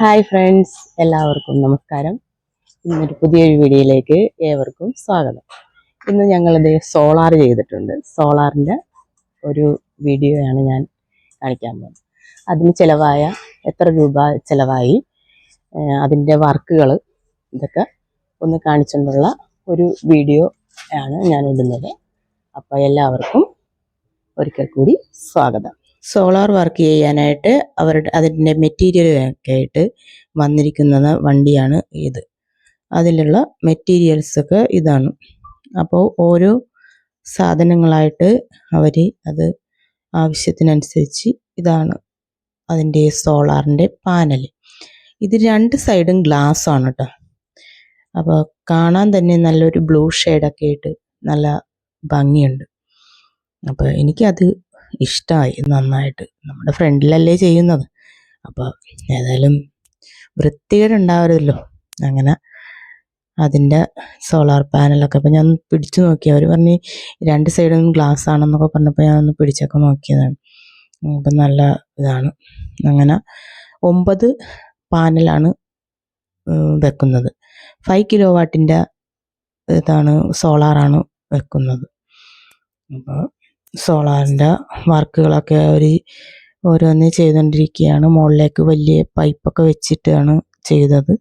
Hi friends എല്ലാവർക്കും നമസ്കാരം. ഇന്നൊരു പുതിയൊരു വീഡിയോയിലേക്ക് ഏവർക്കും സ്വാഗതം. ഇന്ന് ഞങ്ങളിത് സോളാർ ചെയ്തിട്ടുണ്ട്. സോളാറിന്റെ ഒരു വീഡിയോയാണ് ഞാൻ കാണിക്കാൻ പോകുന്നത്. അതിന് ചിലവായ എത്ര രൂപ ചിലവായി അതിന്റെ വർക്കുകൾ ഇതൊക്കെ ഒന്ന് കാണിച്ചുകൊണ്ടുള്ള ഒരു വീഡിയോ ആണ് ഞാൻ ഇടുന്നത്. അപ്പോൾ എല്ലാവർക്കും ഒരിക്കൽ കൂടി സ്വാഗതം. സോളാർ വർക്ക് ചെയ്യാനായിട്ട് അവരുടെ അതിന്റെ മെറ്റീരിയലൊക്കെ ആയിട്ട് വന്നിരിക്കുന്ന വണ്ടിയാണ് ഇത്. അതിലുള്ള മെറ്റീരിയൽസൊക്കെ ഇതാണ്. അപ്പോൾ ഓരോ സാധനങ്ങളായിട്ട് അവർ അത് ആവശ്യത്തിനനുസരിച്ച് ഇതാണ് അതിന്റെ സോളാറിന്റെ പാനൽ. ഇത് രണ്ട് സൈഡും ഗ്ലാസ് ആണ് കേട്ടോ. അപ്പോൾ കാണാൻ തന്നെ നല്ലൊരു ബ്ലൂ ഷെയ്ഡൊക്കെ ആയിട്ട് നല്ല ഭംഗിയുണ്ട്. അപ്പോൾ എനിക്കത് ഇഷ്ടമായി നന്നായിട്ട്. നമ്മുടെ ഫ്രണ്ടിലല്ലേ ചെയ്യുന്നത്. അപ്പോൾ ഏതായാലും വൃത്തികേടുണ്ടാവരുമല്ലോ അങ്ങനെ അതിന്റെ സോളാർ പാനലൊക്കെ അപ്പോൾ ഞാൻ പിടിച്ചു നോക്കി. അവർ പറഞ്ഞ് രണ്ട് സൈഡും ഗ്ലാസ് ആണെന്നൊക്കെ പറഞ്ഞപ്പോൾ ഞാൻ ഒന്ന് പിടിച്ചൊക്കെ നോക്കിയതാണ്. അപ്പം നല്ല ഇതാണ്. അങ്ങനെ ഒമ്പത് പാനലാണ് വെക്കുന്നത്. ഫൈവ് കിലോ വാട്ടിന്റെ ഇതാണ് സോളാറാണ് വെക്കുന്നത്. അപ്പോൾ സോളാറിന്റെ വർക്കുകളൊക്കെ അവർ ഓരോന്ന് ചെയ്തുകൊണ്ടിരിക്കുകയാണ് മുകളിലേക്ക് വലിയ പൈപ്പൊക്കെ വെച്ചിട്ടാണ് ചെയ്തത്.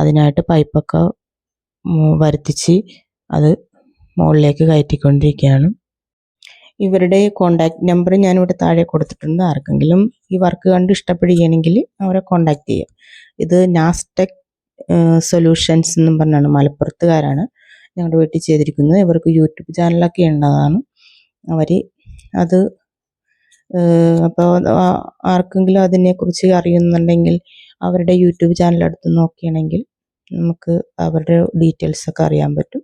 അതിനായിട്ട് പൈപ്പൊക്കെ വരുത്തിച്ച് അത് മുകളിലേക്ക് കയറ്റിക്കൊണ്ടിരിക്കുകയാണ് ഇവരുടെ കോണ്ടാക്ട് നമ്പർ ഞാനിവിടെ താഴെ കൊടുത്തിട്ടുണ്ട്. ആർക്കെങ്കിലും ഈ വർക്ക് കണ്ട് ഇഷ്ടപ്പെടുകയാണെങ്കിൽ അവരെ കോണ്ടാക്ട് ചെയ്യാം. ഇത് നാസ്ടെക് സൊല്യൂഷൻസ് എന്നും പറഞ്ഞാണ്. മലപ്പുറത്തുകാരാണ് ഞങ്ങളുടെ വീട്ടിൽ ചെയ്തിരിക്കുന്നത്. ഇവർക്ക് യൂട്യൂബ് ചാനലൊക്കെ ഉള്ളതാണ്. അവർ അത് അപ്പോൾ ആർക്കെങ്കിലും അതിനെക്കുറിച്ച് അറിയുന്നുണ്ടെങ്കിൽ അവരുടെ യൂട്യൂബ് ചാനൽ എടുത്ത് നോക്കുകയാണെങ്കിൽ നമുക്ക് അവരുടെ ഡീറ്റെയിൽസ് ഒക്കെ അറിയാൻ പറ്റും.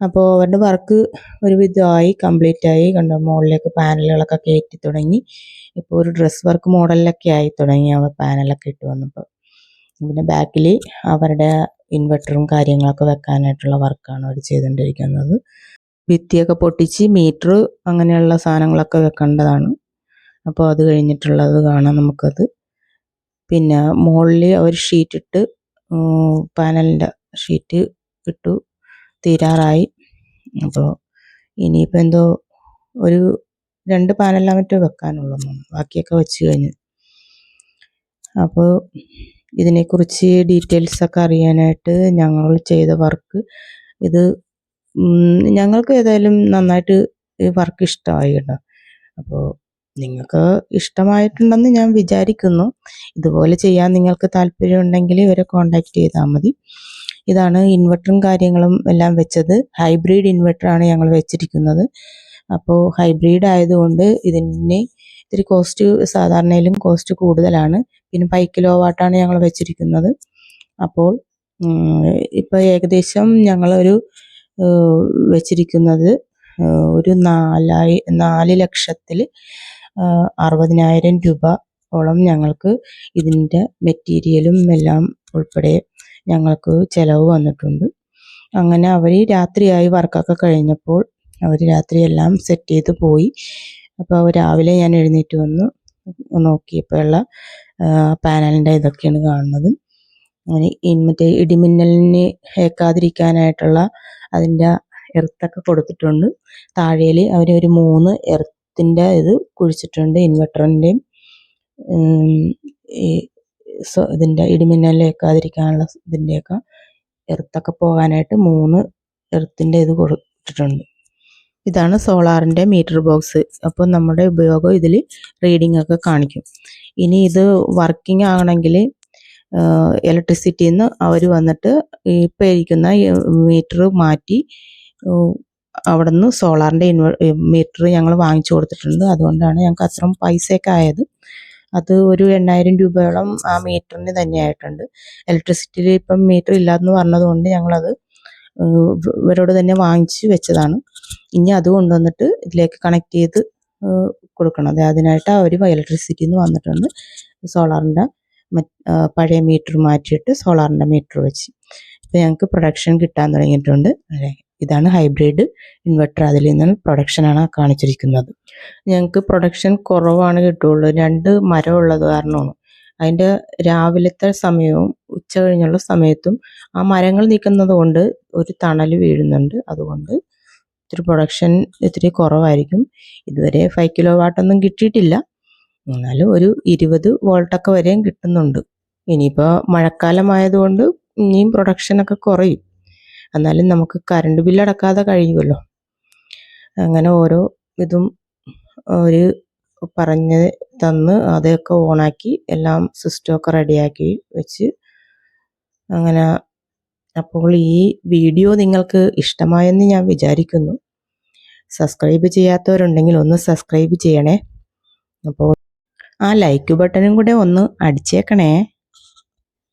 അപ്പോൾ അവരുടെ വർക്ക് ഒരുവിധമായി കംപ്ലീറ്റ് ആയി കണ്ടോ? മുകളിലേക്ക് പാനലുകളൊക്കെ കയറ്റി തുടങ്ങി. ഇപ്പോൾ ഒരു ഡ്രസ് വർക്ക് മോഡലിലൊക്കെ ആയി തുടങ്ങി അവർ പാനലൊക്കെ ഇട്ട് വന്നപ്പോൾ. പിന്നെ ബാക്കിൽ അവരുടെ ഇൻവെർട്ടറും കാര്യങ്ങളൊക്കെ വെക്കാനായിട്ടുള്ള വർക്കാണ് അവർ ചെയ്തുകൊണ്ടിരിക്കുന്നത്. ഭിത്തിയൊക്കെ പൊട്ടിച്ച് മീറ്റർ അങ്ങനെയുള്ള സാധനങ്ങളൊക്കെ വെക്കേണ്ടതാണ്. അപ്പോൾ അത് കഴിഞ്ഞിട്ടുള്ളത് കാണാം നമുക്കത്. പിന്നെ മുകളിൽ അവർ ഷീറ്റ് ഇട്ട് പാനലിന്റെ ഷീറ്റ് ഇട്ടു തീരാറായി. അപ്പോൾ ഇനിയിപ്പോൾ എന്തോ ഒരു രണ്ട് പാനലാണ് മറ്റോ വെക്കാനുള്ളൂ. ബാക്കിയൊക്കെ വെച്ച് കഴിഞ്ഞു. അപ്പോൾ ഇതിനെക്കുറിച്ച് ഡീറ്റെയിൽസൊക്കെ അറിയാനായിട്ട് ഞങ്ങൾ ചെയ്ത വർക്ക് ഇത് ഞങ്ങൾക്ക് ഏതായാലും നന്നായിട്ട് വർക്ക് ഇഷ്ടമായി കേട്ടോ അപ്പോൾ നിങ്ങൾക്ക് ഇഷ്ടമായിട്ടുണ്ടെന്ന് ഞാൻ വിചാരിക്കുന്നു. ഇതുപോലെ ചെയ്യാൻ നിങ്ങൾക്ക് താല്പര്യം ഉണ്ടെങ്കിൽ ഇവരെ കോണ്ടാക്ട് ചെയ്താൽ മതി. ഇതാണ് ഇൻവെർട്ടറും കാര്യങ്ങളും എല്ലാം വെച്ചത്. ഹൈബ്രിഡ് ഇൻവെർട്ടറാണ് ഞങ്ങൾ വെച്ചിരിക്കുന്നത്. അപ്പോൾ ഹൈബ്രിഡ് ആയതുകൊണ്ട് ഇതിന് ഇത്തിരി കോസ്റ്റ് സാധാരണയിലും കോസ്റ്റ് കൂടുതലാണ്. പിന്നെ ഫൈവ് കിലോ വാട്ടാണ് ഞങ്ങൾ വെച്ചിരിക്കുന്നത്. അപ്പോൾ ഇപ്പോൾ ഏകദേശം ഞങ്ങളൊരു വെച്ചിരിക്കുന്നത്. ഒരു നാലായി നാല് ലക്ഷത്തിൽ അറുപതിനായിരം രൂപ ഓളം ഞങ്ങൾക്ക് ഇതിന്റെ മെറ്റീരിയലും എല്ലാം ഉൾപ്പെടെ ഞങ്ങൾക്ക് ചിലവ് വന്നിട്ടുണ്ട്. അങ്ങനെ അവർ രാത്രിയായി വർക്കൊക്കെ കഴിഞ്ഞപ്പോൾ അവർ രാത്രി എല്ലാം സെറ്റ് ചെയ്ത് പോയി. അപ്പോൾ രാവിലെ ഞാൻ എഴുന്നേറ്റ് വന്ന് നോക്കിയപ്പോഴുള്ള പാനലിന്റെ ഇതൊക്കെയാണ് കാണുന്നത്. മറ്റേ ഇടിമിന്നലിന് ഏൽക്കാതിരിക്കാനായിട്ടുള്ള അതിന്റെ എർത്തൊക്കെ കൊടുത്തിട്ടുണ്ട്. താഴേൽ അവർ ഒരു മൂന്ന് എർത്തിന്റെ ഇത് കുഴിച്ചിട്ടുണ്ട് ഇൻവെർട്ടറിന്റെയും ഈ ഇതിന്റെ ഇടിമിന്നലിലേക്കാതിരിക്കാനുള്ള ഇതിന്റെയൊക്കെ എർത്തൊക്കെ പോകാനായിട്ട് മൂന്ന് എർത്തിന്റെ ഇത് കൊടുത്തിട്ടുണ്ട്. ഇതാണ് സോളാറിന്റെ മീറ്റർ ബോക്സ്. അപ്പോൾ നമ്മുടെ ഉപയോഗം ഇതിൽ റീഡിംഗ് ഒക്കെ കാണിക്കും. ഇനി ഇത് വർക്കിംഗ് ആകണമെങ്കിൽ ഇലക്ട്രിസിറ്റിയിൽ നിന്ന് അവർ വന്നിട്ട് ഇപ്പോൾ ഇരിക്കുന്ന മീറ്റർ മാറ്റി അവിടെ നിന്ന് സോളാറിന്റെ ഇൻവെ മീറ്റർ ഞങ്ങൾ വാങ്ങിച്ചു കൊടുത്തിട്ടുണ്ട്. അതുകൊണ്ടാണ് ഞങ്ങൾക്ക് അത്രയും പൈസയൊക്കെ ആയത്. അത് ഒരു എണ്ണായിരം രൂപയോളം ആ മീറ്ററിന് തന്നെ ആയിട്ടുണ്ട്. ഇലക്ട്രിസിറ്റിയിൽ ഇപ്പം മീറ്റർ ഇല്ലാന്ന് പറഞ്ഞതുകൊണ്ട് ഞങ്ങളത് ഇവരോട് തന്നെ വാങ്ങിച്ച് വെച്ചതാണ്. ഇനി അത് കൊണ്ടുവന്നിട്ട് ഇതിലേക്ക് കണക്ട് ചെയ്ത് കൊടുക്കണം. അതെ അതിനായിട്ട് അവർ ഇലക്ട്രിസിറ്റിയിൽ നിന്ന് വന്നിട്ടുണ്ട് സോളാറിന്റെ പഴയ മീറ്റർ മാറ്റിയിട്ട് സോളാറിന്റെ മീറ്റർ വെച്ച്. ഇപ്പോൾ ഞങ്ങൾക്ക് പ്രൊഡക്ഷൻ കിട്ടാൻ തുടങ്ങിയിട്ടുണ്ട്. ഇതാണ് ഹൈബ്രിഡ് ഇൻവെർട്ടർ. അതിൽ നിന്ന് പ്രൊഡക്ഷനാണ് കാണിച്ചിരിക്കുന്നത്. ഞങ്ങൾക്ക് പ്രൊഡക്ഷൻ കുറവാണ് കിട്ടുള്ളൂ രണ്ട് മരം ഉള്ളത് കാരണമാണ്. അതിന്റെ രാവിലത്തെ സമയവും ഉച്ച കഴിഞ്ഞുള്ള സമയത്തും ആ മരങ്ങൾ നിൽക്കുന്നത് കൊണ്ട് ഒരു തണൽ വീഴുന്നുണ്ട്. അതുകൊണ്ട് ഇത്തിരി പ്രൊഡക്ഷൻ ഇത്തിരി കുറവായിരിക്കും. ഇതുവരെ ഫൈവ് കിലോ വാട്ടൊന്നും കിട്ടിയിട്ടില്ല. എന്നാലും ഒരു ഇരുപത് വോൾട്ടൊക്കെ വരെയും കിട്ടുന്നുണ്ട്. ഇനിയിപ്പോൾ മഴക്കാലമായതുകൊണ്ട് ഇനിയും പ്രൊഡക്ഷനൊക്കെ കുറയും. എന്നാലും നമുക്ക് കറണ്ട് ബില്ലടക്കാതെ കഴിയുമല്ലോ. അങ്ങനെ ഓരോ ഇതും ഒരു പറഞ്ഞ് തന്ന് അതൊക്കെ ഓണാക്കി എല്ലാം സിസ്റ്റമൊക്കെ റെഡിയാക്കി വെച്ച് അങ്ങനെ അപ്പോൾ ഈ വീഡിയോ നിങ്ങൾക്ക് ഇഷ്ടമായെന്ന് ഞാൻ വിചാരിക്കുന്നു. സബ്സ്ക്രൈബ് ചെയ്യാത്തവരുണ്ടെങ്കിൽ ഒന്ന് സബ്സ്ക്രൈബ് ചെയ്യണേ. അപ്പോൾ ആ ലൈക്ക് ബട്ടണും കൂടെ ഒന്ന് അടിച്ചേക്കണേ.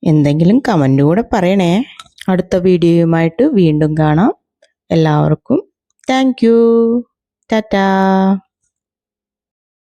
എന്തെങ്കിലും കമന്റ് കൂടെ പറയണേ. അടുത്ത വീഡിയോയുമായിട്ട് വീണ്ടും കാണാം. എല്ലാവർക്കും താങ്ക് യു ടാറ്റാ